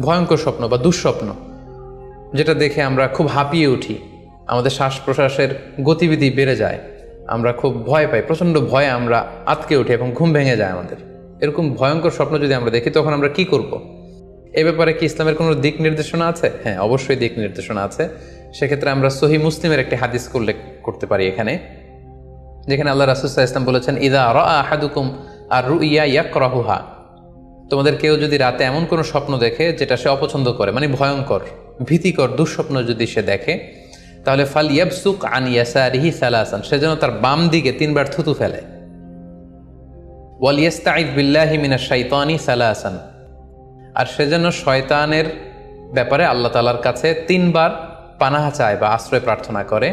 ভয়ঙ্কর স্বপ্ন বা দুঃস্বপ্ন, যেটা দেখে আমরা খুব হাঁপিয়ে উঠি। আমাদের শ্বাস প্রশ্বাসের গতিবিধি বেড়ে যায়। আমরা খুব ভয় পাই, প্রচণ্ড ভয়ে আমরা আতকে উঠি এবং ঘুম ভেঙে যায় আমাদের। এরকম ভয়ঙ্কর স্বপ্ন যদি আমরা দেখি, তখন আমরা কি করব। এ ব্যাপারে কি ইসলামের কোনো দিক নির্দেশনা আছে? হ্যাঁ অবশ্যই দিক নির্দেশনা আছে। সেক্ষেত্রে আমরা সহি মুসলিমের একটি হাদিস উল্লেখ করতে পারি এখানে, যেখানে আল্লাহ রাসুসাহ ইসলাম বলেছেন, ইদা র আহাদুকুম আর রু ইয়া ইয়াক রহুহা তোমাদের কেউ যদি রাতে এমন কোনো স্বপ্ন দেখে যেটা সে অপছন্দ করে মানে ভয়ঙ্কর, ভীতিকর, দুঃস্বপ্ন যদি সে দেখে, তাহলে ফাল ইয়াবসুক আন ইয়াসারিহি সালাসান, সে যেন তার বাম দিকে তিনবার থুতু ফেলে। ওয়াল ইয়াস্তাইদ বিল্লাহি মিনাশ শাইতানি সালাসান, আর সে যেন শয়তানের ব্যাপারে আল্লাহ তালার কাছে তিনবার পানাহা চায় বা আশ্রয় প্রার্থনা করে।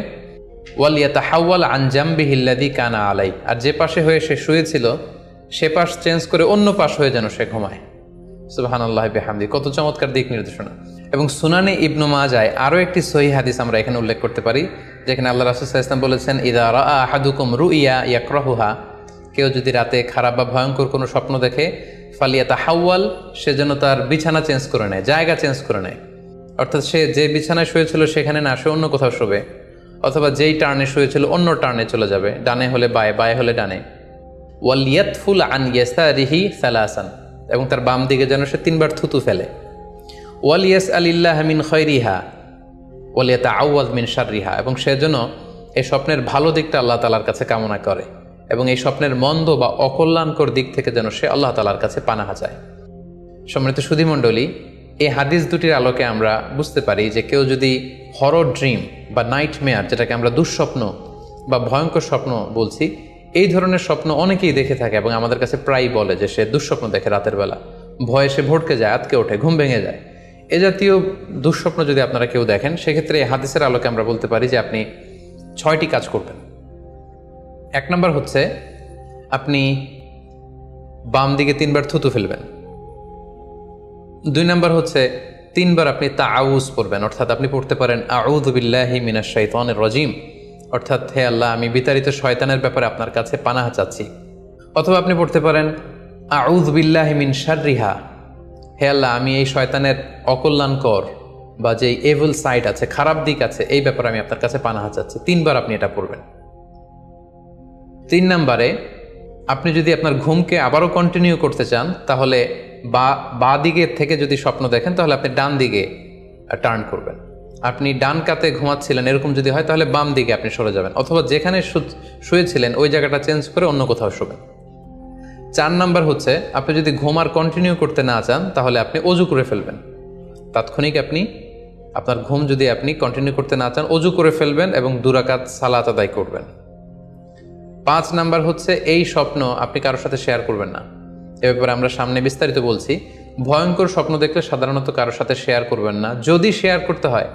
ওয়াল ইয়াতাহাওয়াল আন জামবিহিল্লাদি কানা আলাই আর যে পাশে হয়ে সে শুয়েছিল সে পাশ চেঞ্জ করে অন্য পাশ হয়ে যেন সে ঘুমায়। সুবাহান আল্লাহ বেহামদি, কত চমৎকার দিক নির্দেশনা। এবং সুনানে ইবনু মাজায় আরও একটি সহি হাদিস আমরা এখানে উল্লেখ করতে পারি, যেখানে আল্লাহ রাসুল ইসলাম বলেছেন, ইদা রা আহাদুকুম রু ইয়া ইয়াকরাহুহা কেউ যদি রাতে খারাপ বা ভয়ঙ্কর কোনো স্বপ্ন দেখে ফালিয়া তা তাহাওয়াল সে যেন তার বিছানা চেঞ্জ করে নেয়, জায়গা চেঞ্জ করে নেয়। অর্থাৎ সে যে বিছানায় শুয়েছিল সেখানে না, সে অন্য কোথাও শোবে, অথবা যেই টার্নে শুয়েছিল অন্য টার্নে চলে যাবে, ডানে হলে বায়ে বায়ে হলে ডানে। ওয়ালিয়াতফুল আন ইয়াসা রিহি সালাসান, এবং তার বাম দিকে যেন সে তিনবার থুতু ফেলে। ওয়ালিয়াস আলিল্লাহ মিন খৈরিহা ওয়ালিয়াতা আউয়াজ মিন শাররিহা, এবং সে যেন এই স্বপ্নের ভালো দিকটা আল্লাহ তালার কাছে কামনা করে, এবং এই স্বপ্নের মন্দ বা অকল্যাণকর দিক থেকে যেন সে আল্লাহ তালার কাছে পানাহা যায় সম্মানিত সুধীমণ্ডলী, এই হাদিস দুটির আলোকে আমরা বুঝতে পারি যে কেউ যদি হরর ড্রিম বা নাইট মেয়ার যেটাকে আমরা দুঃস্বপ্ন বা ভয়ঙ্কর স্বপ্ন বলছি এই ধরনের স্বপ্ন অনেকেই দেখে থাকে এবং আমাদের কাছে প্রায়ই বলে যে সে দুঃস্বপ্ন দেখে রাতের বেলা। ভয়ে সে ভটকে যায়, আতকে ওঠে, ঘুম ভেঙে যায়। এ জাতীয় দুঃস্বপ্ন যদি আপনারা কেউ দেখেন, সেক্ষেত্রে এই হাদিসের আলোকে আমরা বলতে পারি যে আপনি ছয়টি কাজ করবেন। এক নম্বর হচ্ছে, আপনি বাম দিকে তিনবার থুতু ফেলবেন। দুই নম্বর হচ্ছে, তিনবার আপনি তা আউজ পড়বেন, অর্থাৎ আপনি পড়তে পারেন আউদ বিল্লাহি মিনাশ রজিম। অর্থাৎ, হে আল্লাহ, আমি বিতাড়িত শয়তানের ব্যাপারে আপনার কাছে পানাহা চাচ্ছি। অথবা আপনি পড়তে পারেন আউদ বিল্লাহি মিন শাররিহা। হে আল্লাহ, আমি এই শয়তানের অকল্যাণকর বা যে এভেল সাইড আছে, খারাপ দিক আছে, এই ব্যাপারে আমি আপনার কাছে পানাহা চাচ্ছি। তিনবার আপনি এটা পড়বেন। তিন নম্বরে, আপনি যদি আপনার ঘুমকে আবারও কন্টিনিউ করতে চান, তাহলে বা বা দিকের থেকে যদি স্বপ্ন দেখেন, তাহলে আপনি ডান দিকে টার্ন করবেন। আপনি ডান কাতে ঘুমাচ্ছিলেন, এরকম যদি হয় তাহলে বাম দিকে আপনি সরে যাবেন। অথবা যেখানে শুয়েছিলেন, ওই জায়গাটা চেঞ্জ করে অন্য কোথাও শোবেন। চার নাম্বার হচ্ছে, আপনি যদি ঘুম আর কন্টিনিউ করতে না চান, তাহলে আপনি অজু করে ফেলবেন। তাৎক্ষণিক আপনি, আপনার ঘুম যদি আপনি কন্টিনিউ করতে না চান, অজু করে ফেলবেন এবং দুরাকাত সালাত আদায় করবেন। পাঁচ নাম্বার হচ্ছে, এই স্বপ্ন আপনি কারোর সাথে শেয়ার করবেন না। এ ব্যাপারে আমরা সামনে বিস্তারিত বলছি। ভয়ঙ্কর স্বপ্ন দেখলে সাধারণত কারোর সাথে শেয়ার করবেন না। যদি শেয়ার করতে হয়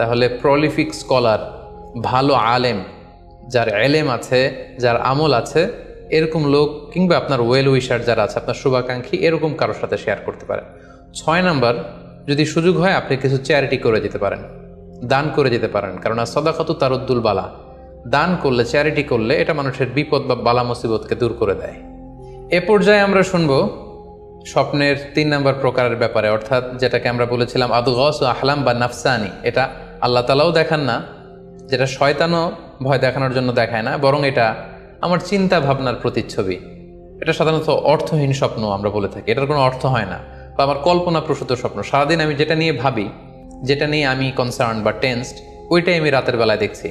তাহলে প্রলিফিক স্কলার ভালো আলেম, যার এলেম আছে, যার আমল আছে, এরকম লোক কিংবা আপনার ওয়েল উইশার যারা আছে, আপনার শুভাকাঙ্ক্ষী, এরকম কারোর সাথে শেয়ার করতে পারেন। ছয় নাম্বার, যদি সুযোগ হয় আপনি কিছু চ্যারিটি করে যেতে পারেন, দান করে যেতে পারেন। কারণ সদাকত তারুদ্দুল বালা, দান করলে চ্যারিটি করলে এটা মানুষের বিপদ বা বালা মুসিবতকে দূর করে দেয়। এ পর্যায়ে আমরা শুনব স্বপ্নের তিন নম্বর প্রকারের ব্যাপারে, অর্থাৎ যেটাকে আমরা বলেছিলাম, আদগস ও আহলাম বা নাফসানি, এটা আল্লাহ তালাও দেখান না, যেটা শয়তানও ভয় দেখানোর জন্য দেখায় না, বরং এটা আমার চিন্তা ভাবনার প্রতিচ্ছবি। এটা সাধারণত অর্থহীন স্বপ্ন আমরা বলে থাকি, এটার কোনো অর্থ হয় না, বা আমার কল্পনা প্রসূত স্বপ্ন। সারাদিন আমি যেটা নিয়ে ভাবি, যেটা নিয়ে আমি কনসার্ন বা টেন্সড ওইটাই আমি রাতের বেলায় দেখছি।